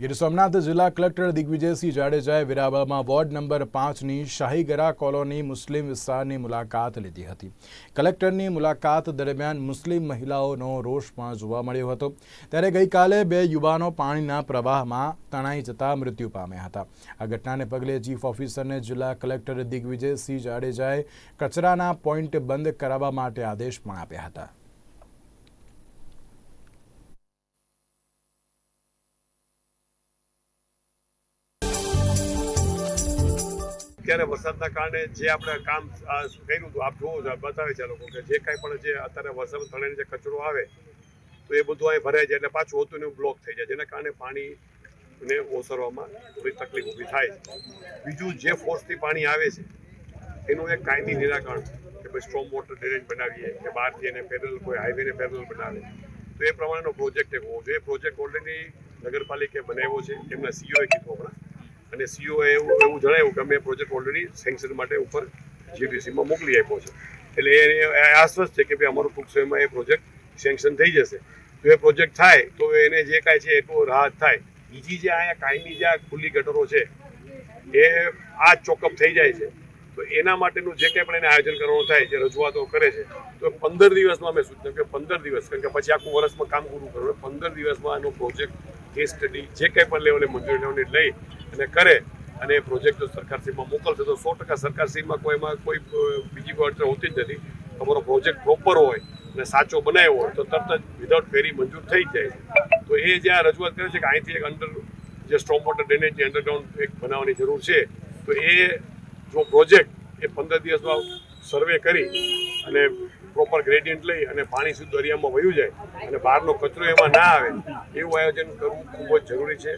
ગીર સોમનાથ જિલ્લા કલેક્ટર દિગ્વિજયસિંહ જાડેજાએ વેરાવળમાં ward number પાંચની શાહીગરા કોલોની મુસ્લિમ વિસ્તારની મુલાકાત લીધી હતી. કલેક્ટરની મુલાકાત દરમિયાન મુસ્લિમ મહિલાઓનો રોષ પણ જોવા મળ્યો હતો. ત્યારે ગઈકાલે બે યુવાનો પાણીના પ્રવાહમાં તણાઈ જતા મૃત્યુ પામ્યા હતા. આ ઘટનાને પગલે ચીફ ઓફિસરને જિલ્લા કલેક્ટર દિગ્વિજયસિંહ જાડેજાએ કચરાના પોઈન્ટ બંધ કરાવવા માટે આદેશ પણ આપ્યા હતા. અત્યારે વરસાદના કારણે જે આપણે કામ કર્યું હતું, આપ જોવો છો બતાવે છે લોકો કે જે કાંઈ પણ જે અત્યારે વરસાદ થણે જે કચરો આવે, તો એ બધું અહીં ભરાઈ જાય એટલે પાછું હોતું ને બ્લોક થઈ જાય, જેના કારણે પાણી ને ઓસરવામાં થોડી તકલીફ ઊભી થાય બીજું જે ફોર્સથી પાણી આવે છે, એનું એક કાયમી નિરાકરણ કે ભાઈ સ્ટ્રોમ વોટર ડ્રેનેજ બનાવીએ, કે બહારથી એને પેરેલ, કોઈ હાઈવેને પેરેલ બનાવે, તો એ પ્રમાણેનો પ્રોજેક્ટ એક હોવો જોઈએ. પ્રોજેક્ટ ઓલરેડી નગરપાલિકાએ બનાવ્યો છે, એમના સીઓએ કીધું હમણાં. અને સીઓએ એવું એવું જણાવ્યું કે અમે પ્રોજેક્ટ ઓલરેડી સેન્કશન માટે ઉપર જીડીસીમાં મોકલી આપ્યો છે. એટલે એ આશ્વસ્ત છે કે ભાઈ અમારો ટૂંક સમયમાં એ પ્રોજેક્ટ સેન્કશન થઈ જશે. જો એ પ્રોજેક્ટ થાય, તો એને જે કાંઈ છે એટલું રાહત થાય. બીજી જે અહીંયા કાયમી જે આ ખુલ્લી ગટરો છે, એ આ ચોકઅપ થઈ જાય છે. તો એના માટેનું જે કંઈ પણ એને આયોજન કરવાનું થાય, જે રજૂઆતો કરે છે, તો પંદર દિવસમાં અમે સૂચના કે પંદર દિવસ. કારણ કે પછી આખું વર્ષમાં કામ પૂરું કરવું પંદર દિવસમાં એનો પ્રોજેક્ટ કેસ સ્ટડી જે કંઈ પણ લેવલે મંજૂરી લઈ અને કરે અને એ પ્રોજેક્ટ જો સરકારશ્રીમાં મોકલશે તો સો ટકા સરકારશ્રીમાં કોઈમાં કોઈ બીજી કોઈ અડચણ હોતી જ નથી. તમારો પ્રોજેક્ટ પ્રોપર હોય અને સાચો બનાવ્યો હોય તો તરત જ વિધાઉટ ફેરી મંજૂર થઈ જાય. તો એ જ્યાં રજૂઆત કરે છે કે અહીંથી એક અંડર જે સ્ટ્રોમ વોટર ડ્રેનેજ અંડરગ્રાઉન્ડ એક બનાવવાની જરૂર છે, તો એ જો પ્રોજેક્ટ એ પંદર દિવસમાં સર્વે કરી અને પ્રોપર ગ્રેડિયન્ટ લઈ અને પાણી શુદ્ધ દરિયામાં વયું જાય અને બહારનો કચરો એમાં ના આવે, એવું આયોજન કરવું ખૂબ જ જરૂરી છે.